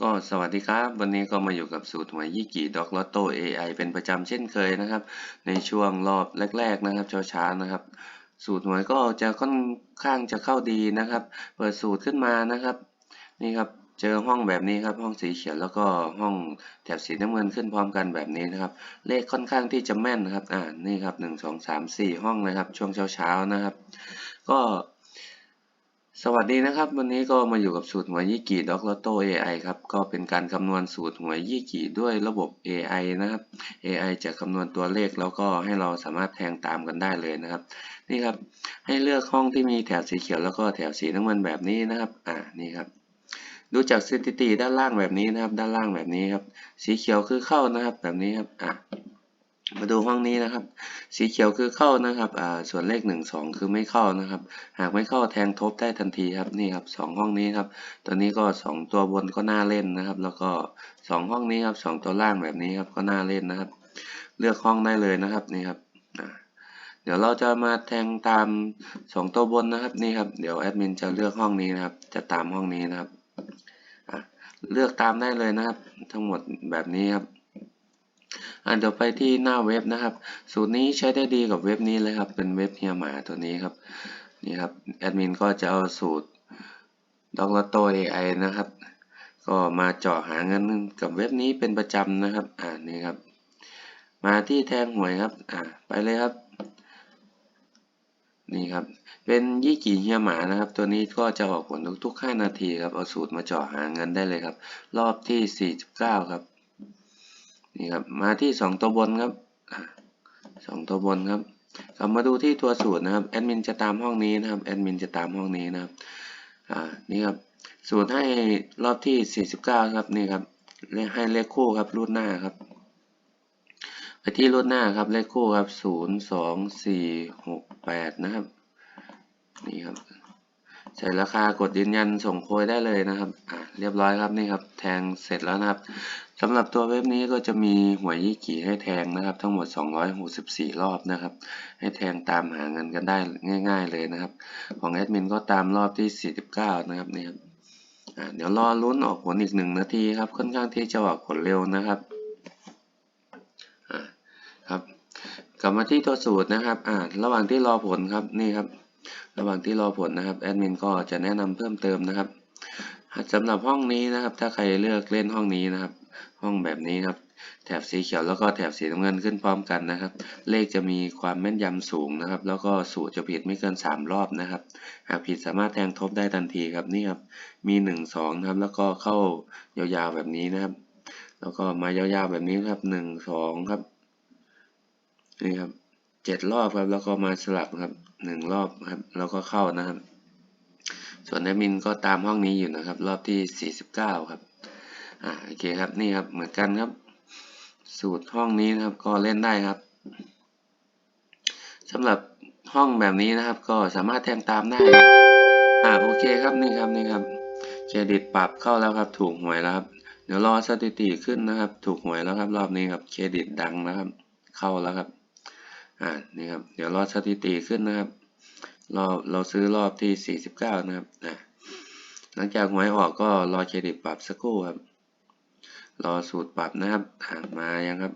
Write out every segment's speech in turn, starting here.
ก็สวัสดีครับ วันนี้ก็มาอยู่กับสูตรหวยยี่กี่ด็อกลอตโต้ AI เป็นประจำเช่นเคยนะครับ ในช่วงรอบแรก ๆ นะครับเช้าๆนะครับ สูตรหวยก็จะค่อนข้างจะเข้าดีนะครับ เปิดสูตรขึ้นมานะครับ นี่ครับเจอห้องแบบนี้ครับห้องสีเขียวแล้วก็ห้องแถบสีน้ำเงินขึ้นพร้อมกันแบบนี้นะครับ เลขค่อนข้างที่จะแม่นนะครับอ่านี่ครับหนึ่งสองสามสี่ห้องนะครับ ช่วงเช้าๆนะครับ ก็ สวัสดีนะครับ วันนี้ก็มาอยู่กับสูตรหวยยี่กี่ด็อกลอตโต้ AI ครับก็เป็นการคำนวณสูตรหวยยี่กี่ด้วยระบบ AI นะครับ AI จะคำนวณตัวเลขแล้วก็ให้เราสามารถแทงตามกันได้เลยนะครับ นี่ครับให้เลือกห้องที่มีแถบสีเขียวแล้วก็แถบสีน้ำเงินแบบนี้นะครับอ่านี่ครับดูจากสถิติด้านล่างแบบนี้นะครับ ด้านล่างแบบนี้ครับ สีเขียวคือเข้านะครับแบบนี้ครับอะ มาดูห้องนี้นะครับ สีเขียวคือเข้านะครับอ่าส่วนเลขหนึ่งสองคือไม่เข้านะครับ หากไม่เข้าแทงทบได้ทันทีครับนี่ครับสองห้องนี้ครับตัวนี้ก็สองตัวบนก็น่าเล่นนะครับ แล้วก็สองห้องนี้ครับสองตัวล่างแบบนี้ครับก็น่าเล่นนะครับ เลือกห้องได้เลยนะครับนี่ครับเดี๋ยวเราจะมาแทงตามสองตัวบนนะครับนี่ครับเดี๋ยวแอดมินจะเลือกห้องนี้นะครับ จะตามห้องนี้นะครับเลือกตามได้เลยนะครับ ทั้งหมดแบบนี้ครับ อ่าเดี๋ยวไปที่หน้าเว็บนะครับ สูตรนี้ใช้ได้ดีกับเว็บนี้เลยครับ เป็นเว็บเฮียหมาตัวนี้ครับ นี่ครับ แอดมินก็จะเอาสูตรด็อกลอตโต้ AI นะครับ ก็มาเจาะหาเงินกับเว็บนี้เป็นประจำนะครับ อ่านี่ครับ มาที่แทงหวยครับ อ่าไปเลยครับ นี่ครับ เป็นยี่กี่เฮียหมานะครับ ตัวนี้ก็จะออกผลทุกๆ5นาทีครับ เอาสูตรมาเจาะหาเงินได้เลยครับ รอบที่ 49 ครับ นี่ครับมาที่ 2 ตัวบนครับสองตัวบนครับกลับมาดูที่ตัวสูตรนะครับแอดมินจะตามห้องนี้นะครับแอดมินจะตามห้องนี้นะครับอ่านี่ครับสูตรให้รอบที่ 49 ครับนี่ครับให้เลขคู่ครับรูดหน้าครับไปที่รูดหน้าครับเลขคู่ครับ 0 2 4 6 8 นะครับนี่ครับใส่ราคากดยืนยันส่งโพยได้เลยนะครับอ่าเรียบร้อยครับนี่ครับแทงเสร็จแล้วนะครับ สำหรับตัวเว็บนี้ก็จะมีหวยยี่กี่ให้แทงนะครับ ทั้งหมด 264 รอบนะครับ ให้แทงตามหาเงินกันได้ง่าย ๆเลยนะครับ ของแอดมินก็ตามรอบที่ 49 นะครับนี่ครับเดี๋ยวรอลุ้นออกผลอีกหนึ่งนาทีครับ ค่อนข้างที่จะออกผลเร็วนะครับครับกลับมาที่ตัวสูตรนะครับอ่าระหว่างที่รอผลครับนี่ครับ ระหว่างที่รอผลนะครับแอดมินก็จะแนะนำเพิ่มเติมนะครับสำหรับห้องนี้นะครับ ถ้าใครเลือกเล่นห้องนี้นะครับ ห้องแบบนี้ครับ แถบสีเขียวแล้วก็แถบสีน้ำเงินขึ้นพร้อมกันนะครับ เลขจะมีความแม่นยำสูงนะครับ แล้วก็สูตรจะผิดไม่เกิน 3 รอบนะครับ หากผิดสามารถแทงทบได้ทันทีครับนี่ครับ มี 1 2นะครับ แล้วก็เข้ายาวๆแบบนี้นะครับ แล้วก็มายาวๆแบบนี้ครับ 1 2 ครับนี่ครับเจ็ดรอบครับ แล้วก็มาสลับครับหนึ่งรอบครับ แล้วก็เข้านะครับ ส่วนแอดมินก็ตามห้องนี้อยู่นะครับ รอบที่ 49 ครับ อ่าโอเคครับนี่ครับเหมือนกันครับ สูตรห้องนี้นะครับก็เล่นได้ครับสำหรับห้องแบบนี้นะครับ ก็สามารถแทงตามได้อ่าโอเคครับนี่ครับนี่ครับเครดิตปรับเข้าแล้วครับ ถูกหวยแล้วครับ เดี๋ยวรอสถิติขึ้นนะครับ ถูกหวยแล้วครับ รอบนี้ครับเครดิตดังนะครับ เข้าแล้วครับอ่านี่ครับเดี๋ยวรอสถิติขึ้นนะครับรอบเราซื้อรอบที่ 49 นะครับอ่าหลังจากหวยออกก็รอเครดิตปรับสักครู่ครับ รอสูตรปรับนะครับอ่ามายังครับ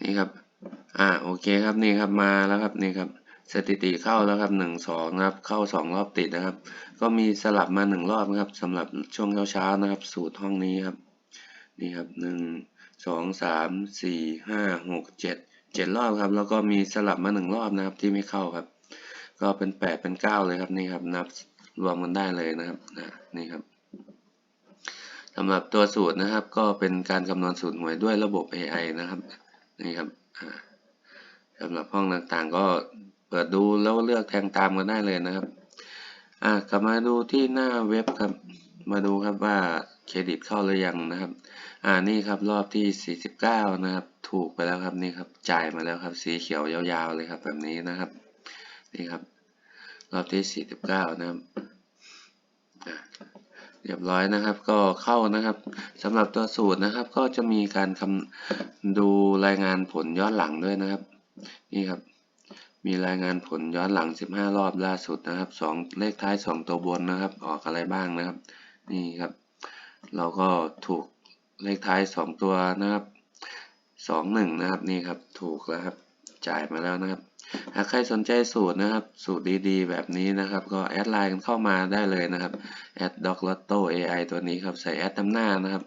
นี่ครับอ่าโอเคครับนี่ครับมาแล้วครับนี่ครับสถิติเข้าแล้วครับหนึ่งสองครับเข้าสองรอบติดนะครับ ก็มีสลับมาหนึ่งรอบนะครับสำหรับช่วงเช้าๆนะครับ สูตรห้องนี้ครับนี่ครับหนึ่งสองสามสี่ห้าหกเจ็ดเจ็ดรอบครับ แล้วก็มีสลับมาหนึ่งรอบนะครับที่ไม่เข้าครับ ก็เป็นแปดเป็นเก้าเลยครับนี่ครับนับรวมกันได้เลยนะครับนะนี่ครับ สำหรับตัวสูตรนะครับก็เป็นการคำนวณสูตรหวยด้วยระบบ AI นะครับนี่ครับสำหรับห้องต่างๆ ก็เปิดดูแล้วเลือกแทงตามกันได้เลยนะครับอ่ากลับมาดูที่หน้าเว็บครับมาดูครับว่าเครดิตเข้าหรือยังนะครับ อ่านี่ครับรอบที่ 49 นะครับ ถูกไปแล้วครับนี่ครับจ่ายมาแล้วครับ สีเขียวยาวๆเลยครับ แบบนี้นะครับนี่ครับ รอบที่ 49 นะครับ เรียบร้อยนะครับ ก็เข้านะครับสำหรับตัวสูตรนะครับ ก็จะมีการคำดูรายงานผลย้อนหลังด้วยนะครับ นี่ครับ มีรายงานผลย้อนหลัง 15 รอบล่าสุดนะครับสองเลขท้าย 2 ตัวบนนะครับ ออกอะไรบ้างนะครับ นี่ครับ เราก็ถูกเลขท้าย 2 ตัวนะครับ 21 นะครับนี่ครับ ถูกแล้วครับ จ่ายมาแล้วนะครับ หากใครสนใจสูตรนะครับ สูตรดีๆ แบบนี้นะครับ ก็แอดไลน์กันเข้ามาได้เลยนะครับแอด doc lotto ai ตัวนี้ครับ ใส่แอดตำหน้านะครับ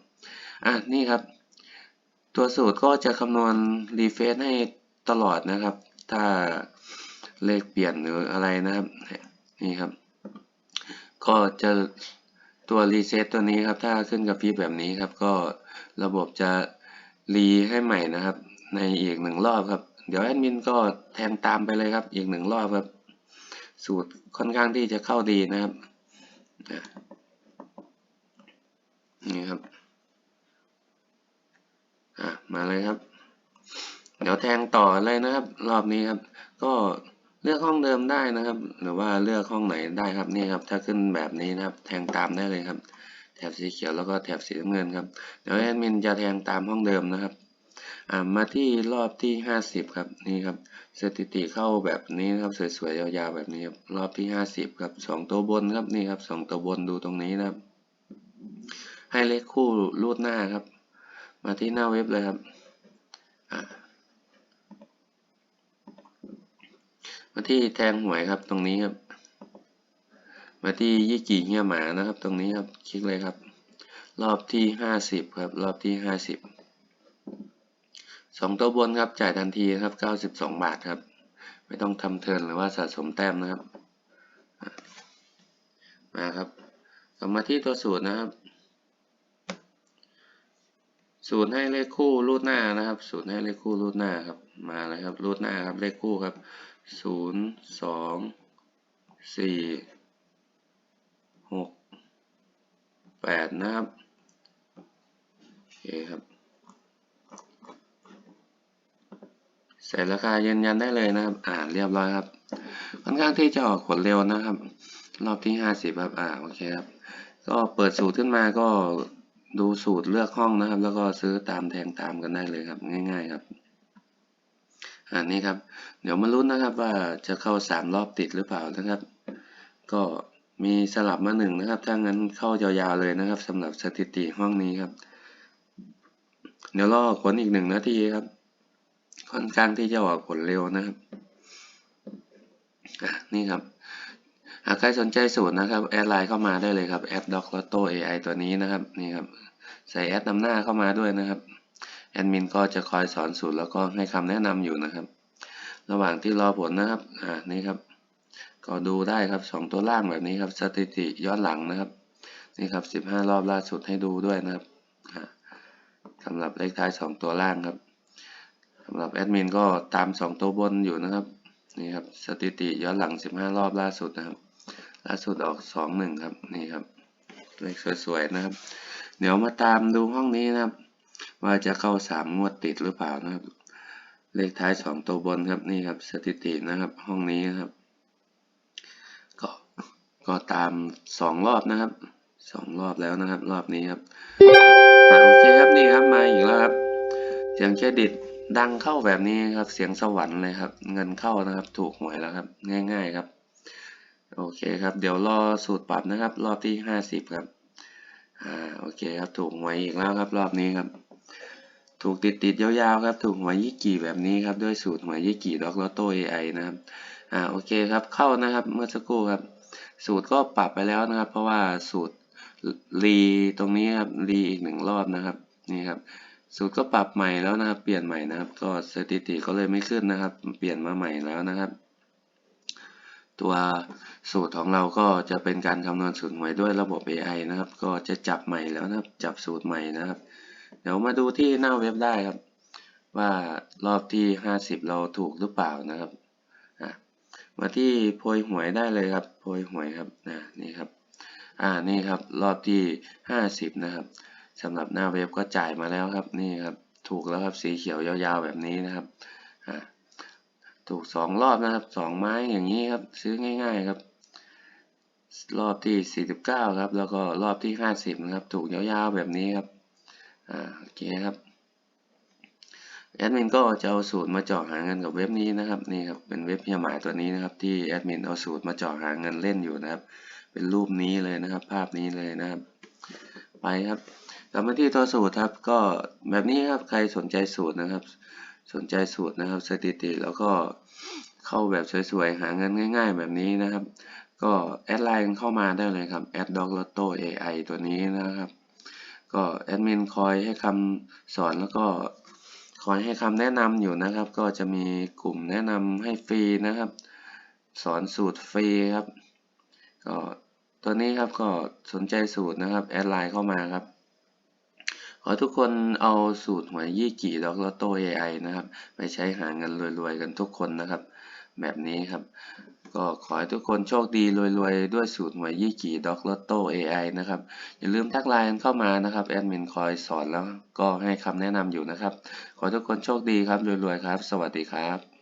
อะ นี่ครับ ตัวสูตรก็จะคำนวณรีเฟซให้ตลอดนะครับ ถ้าเลขเปลี่ยนหรืออะไรนะครับ นี่ครับ ก็จะตัวรีเซ็ตตัวนี้ครับ ถ้าขึ้นกับฟีแบบนี้ครับ ก็ระบบจะรีให้ใหม่นะครับ ในอีกหนึ่งรอบครับ เดี๋ยวแอดมินก็แทงตามไปเลยครับอีกหนึ่งรอบครับ สูตรค่อนข้างที่จะเข้าดีนะครับนี่ครับอะมาเลยครับ เดี๋ยวแทงต่อเลยนะครับ รอบนี้ครับ ก็เลือกห้องเดิมได้นะครับ หรือว่าเลือกห้องไหนได้ครับนี่ครับ ถ้าขึ้นแบบนี้นะครับ แทงตามได้เลยครับ แถบสีเขียวแล้วก็แถบสีน้ำเงินครับเดี๋ยวแอดมินจะแทงตามห้องเดิมนะครับ มาที่รอบที่ห้าสิบครับนี่ครับสถิติเข้าแบบนี้นะครับสวยๆยาวๆแบบนี้ครับรอบที่ห้าสิบครับสองตัวบนครับนี่ครับสองตัวบนดูตรงนี้นะครับ ให้เลขคู่รูดหน้าครับ มาที่หน้าเว็บเลยครับมาที่แทงหวยครับตรงนี้ครับ มาที่ยี่กี่เหี้ยหมานะครับ ตรงนี้ครับคลิกเลยครับ รอบที่ห้าสิบครับ รอบที่ห้า สองตัวบนครับจ่ายทันทีครับเก้าสิบสองบาทครับ ไม่ต้องทำเทิร์นหรือว่าสะสมแต้มนะครับ มาครับกลับมาที่ตัวสูตรนะครับ สูตรให้เลขคู่รูดหน้านะครับ สูตรให้เลขคู่รูดหน้าครับ มาเลยครับรูดหน้าครับเลขคู่ครับศูนย์สองสี่หกแปดนะครับ โอเคครับ ใส่ราคายืนยันได้เลยนะครับ อ่าเรียบร้อยครับค่อนข้างที่จะออกผลเร็วนะครับ รอบที่ห้าสิบครับอ่าโอเคครับก็เปิดสูตรขึ้นมาก็ดูสูตรเลือกห้องนะครับ แล้วก็ซื้อตามแทงตามกันได้เลยครับ ง่าย ๆครับอ่านี่ครับ เดี๋ยวมาลุ้นนะครับว่าจะเข้าสามรอบติดหรือเปล่านะครับ ก็มีสลับมาหนึ่งนะครับ ถ้างั้นเข้ายาวๆเลยนะครับสำหรับสถิติห้องนี้ครับ เดี๋ยวรอผลอีกหนึ่งนาทีครับ ค่อนข้างที่จะออกผลเร็วนะครับนี่ครับ หากใครสนใจสูตรนะครับ แอดไลน์เข้ามาได้เลยครับแอด doc lotto ai ตัวนี้นะครับนี่ครับ ใส่แอดนำหน้าเข้ามาด้วยนะครับแอดมินก็จะคอยสอนสูตรแล้วก็ให้คำแนะนำอยู่นะครับ ระหว่างที่รอผลนะครับ อ่านี่ครับ ก็ดูได้ครับสองตัวล่างแบบนี้ครับ สถิติย้อนหลังนะครับ นี่ครับสิบห้ารอบล่าสุดให้ดูด้วยนะครับสำหรับเลขท้ายสองตัวล่างครับ สำหรับแอดมินก็ตามสองตัวบนอยู่นะครับนี่ครับสถิติย้อนหลังสิบห้ารอบล่าสุดนะครับ ล่าสุดออกสองหนึ่งครับนี่ครับเลขสวยๆนะครับ เดี๋ยวมาตามดูห้องนี้นะครับ ว่าจะเข้าสามงวดติดหรือเปล่านะครับ เลขท้ายสองตัวบนครับนี่ครับ สถิตินะครับห้องนี้นะครับ ก็ก็ตามสองรอบนะครับสองรอบแล้วนะครับ รอบนี้ครับอโอเคครับนี่ครับมาอีกแล้วครับเสียงเครดิต ดังเข้าแบบนี้ครับ เสียงสวรรค์เลยครับ เงินเข้านะครับ ถูกหวยแล้วครับ ง่าย ๆครับ โอเคครับ เดี๋ยวรอสูตรปรับนะครับ รอบที่ห้าสิบครับ อ่า โอเคครับ ถูกหวยอีกแล้วครับ รอบนี้ครับ ถูกติดติดๆยาวๆครับ ถูกหวยยี่กี่แบบนี้ครับ ด้วยสูตรหวยยี่กี่ล็อกลอตโต้เอไอนะครับ อ่า โอเคครับ เข้านะครับ เมื่อสักครู่ครับ สูตรก็ปรับไปแล้วนะครับ เพราะว่าสูตรรีตรงนี้ครับ รีอีกหนึ่งรอบนะครับ นี่ครับ สูตรก็ปรับใหม่แล้วนะครับ เปลี่ยนใหม่นะครับ ก็สถิติก็เลยไม่ขึ้นนะครับ เปลี่ยนมาใหม่แล้วนะครับ ตัวสูตรของเราก็จะเป็นการคำนวณสูตรหวยด้วยระบบ AI นะครับ ก็จะจับใหม่แล้วนะครับ จับสูตรใหม่นะครับ เดี๋ยวมาดูที่หน้าเว็บได้ครับ ว่ารอบที่ 50 เราถูกหรือเปล่านะครับมาที่โพยหวยได้เลยครับโพยหวยครับนะนี่ครับ อ่านี่ครับรอบที่ 50 นะครับ สำหรับหน้าเว็บก็จ่ายมาแล้วครับนี่ครับถูกแล้วครับสีเขียวยาวๆแบบนี้นะครับถูกสองรอบนะครับสองไม้อย่างนี้ครับซื้อง่ายๆครับ รอบที่ 49 ครับ แล้วก็รอบที่ 50 นะครับ ถูกยาวๆแบบนี้ครับอ่าโอเคครับแอดมินก็จะเอาสูตรมาเจาะหาเงินกับเว็บนี้นะครับนี่ครับเป็นเว็บเฮียหมายตัวนี้นะครับ ที่แอดมินเอาสูตรมาเจาะหาเงินเล่นอยู่นะครับ เป็นรูปนี้เลยนะครับ ภาพนี้เลยนะครับ ไปครับ กลับมาที่ตัวสูตรครับ ก็แบบนี้ครับใครสนใจสูตรนะครับ สนใจสูตรนะครับ สถิติแล้วก็เข้าแบบสวยๆ หาเงินง่าย ๆ แบบนี้นะครับ ก็แอดไลน์เข้ามาได้เลยครับแอดด็อกลอตโต้ AI ตัวนี้นะครับ ก็แอดมินคอยให้คำสอนแล้วก็คอยให้คำแนะนำอยู่นะครับ ก็จะมีกลุ่มแนะนำให้ฟรีนะครับ สอนสูตรฟรีครับ ก็ตัวนี้ครับก็สนใจสูตรนะครับ แอดไลน์เข้ามาครับ ขอทุกคนเอาสูตรหวยยี่กี่ด็อกลอตโต้ AI นะครับไปใช้หาเงินรวยๆกันทุกคนนะครับ แบบนี้ครับ ก็ขอให้ทุกคนโชคดีรวยๆ ด้วยสูตรหวยยี่กี่ด็อกลอตโต้ AI นะครับ อย่าลืมทักไลน์เข้ามานะครับแอดมินคอยสอนแล้วก็ให้คำแนะนำอยู่นะครับ ขอทุกคนโชคดีครับรวยๆครับ สวัสดีครับ